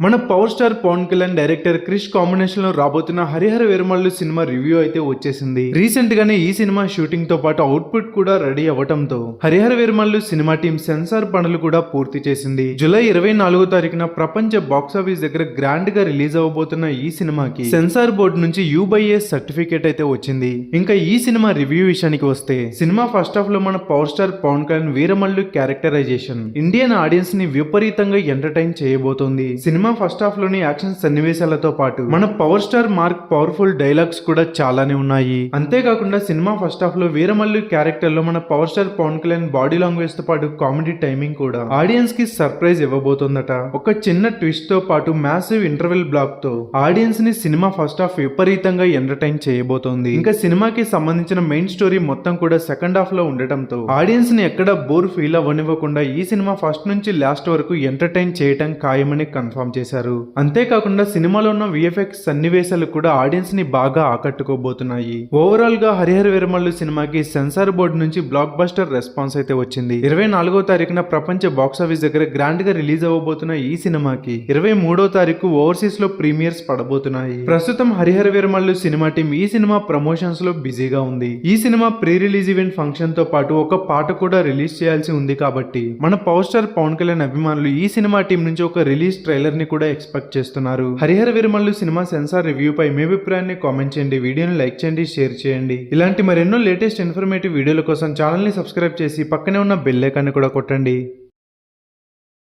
మన power star Pawan Kalyan director Krish కాంబినేషన్లో రాబోతున్న హరిహర వేరమల్లు సినిమా రివ్యూ అయితే వచ్చేసింది. రీసెంట్ గానే ఈ సినిమా షూటింగ్తో పాటు అవుట్పుట్ కూడా ready అవ్వటంతో Harihara Veeramallu cinema team censor పనులు కూడా పూర్తి చేసింది. జూలై ఇరవై నాలుగో తారీఖున ప్రపంచ బాక్సాఫీస్ దగ్గర గ్రాండ్గా రిలీజ్ అవ్వబోతున్న ఈ సినిమాకి సెన్సార్ బోర్డు నుంచి యూబైఏ సర్టిఫికేట్ అయితే వచ్చింది. ఇంకా ఈ సినిమా రివ్యూ విషయానికి వస్తే సినిమా ఫస్ట్ హాఫ్లో మన power star Pawan Kalyan Veeramallu characterisation Indian ఆడియన్స్ని విపరీతంగా ఎంటర్టైన్ చేయబోతోంది. సినిమా సినిమా ఫస్ట్ హాఫ్లోని యాక్షన్ సన్నివేశాలతో పాటు మన power star mark powerful dialogues కూడా చాలానే ఉన్నాయి. అంతేకాకుండా సినిమా ఫస్ట్ హాఫ్లో వీరమల్లు క్యారెక్టర్లో మన power star Pawan Kalyan body లాంగ్వేజ్తో పాటు కామెడీ టైమింగ్ కూడా ఆడియన్స్కి సర్ప్రైజ్ ఇవ్వబోతోందట. ఒక చిన్న ట్విస్ట్తో పాటు మ్యాసివ్ ఇంటర్వెల్ బ్లాక్తో ఆడియన్స్ని సినిమా ఫస్ట్ హాఫ్ విపరీతంగా ఎంటర్టైన్ చేయబోతోంది. ఇంకా సినిమాకి సంబంధించిన మెయిన్ స్టోరీ మొత్తం కూడా సెకండ్ హాఫ్లో ఉండటంతో ఆడియన్స్ని ఎక్కడ బోర్ ఫీల్ అవ్వనివ్వకుండా ఈ సినిమా ఫస్ట్ నుంచి లాస్ట్ వరకు ఎంటర్టైన్ చేయటం ఖాయమని కన్ఫర్మ్ చేశారు. అంతేకాకుండా సినిమాలో ఉన్న విఎఫ్ఎక్స్ సన్నివేశాలు కూడా ఆడియన్స్ని బాగా ఆకట్టుకోబోతున్నాయి. ఓవరాల్గా హరిహర విరమల్లు సినిమాకి సెన్సార్ బోర్డు నుంచి బ్లాక్ బస్టర్ రెస్పాన్స్ అయితే వచ్చింది. ఇరవై నాలుగో తారీఖున ప్రపంచ బాక్సాఫీస్ దగ్గర గ్రాండ్గా రిలీజ్ అవ్వబోతున్న ఈ సినిమాకి ఇరవై మూడో తారీఖు ఓవర్సీస్లో ప్రీమియర్స్ పడబోతున్నాయి. ప్రస్తుతం హరిహర విరమల్లు సినిమా టీం ఈ సినిమా ప్రమోషన్స్లో బిజీగా ఉంది. ఈ సినిమా ప్రీ రిలీజ్ ఈవెంట్ ఫంక్షన్తో పాటు ఒక పాట కూడా రిలీజ్ చేయాల్సి ఉంది కాబట్టి మన పవర్ స్టార్ పవన్ కళ్యాణ్ అభిమానులు ఈ సినిమా టీం నుంచి ఒక రిలీజ్ ట్రైలర్ని కూడా ఎక్స్పెక్ట్ చేస్తున్నారు. Harihara Veeramallu cinema censor review పై మీ అభిప్రాయాన్ని కామెంట్ చేయండి. వీడియోని లైక్ చేయండి షేర్ చేయండి. ఇలాంటి మరెన్నో లేటెస్ట్ ఇన్ఫర్మేటివ్ వీడియోల కోసం ఛానల్ని సబ్స్క్రైబ్ చేసి పక్కనే ఉన్న బెల్ ఐకాన్ని కూడా కొట్టండి.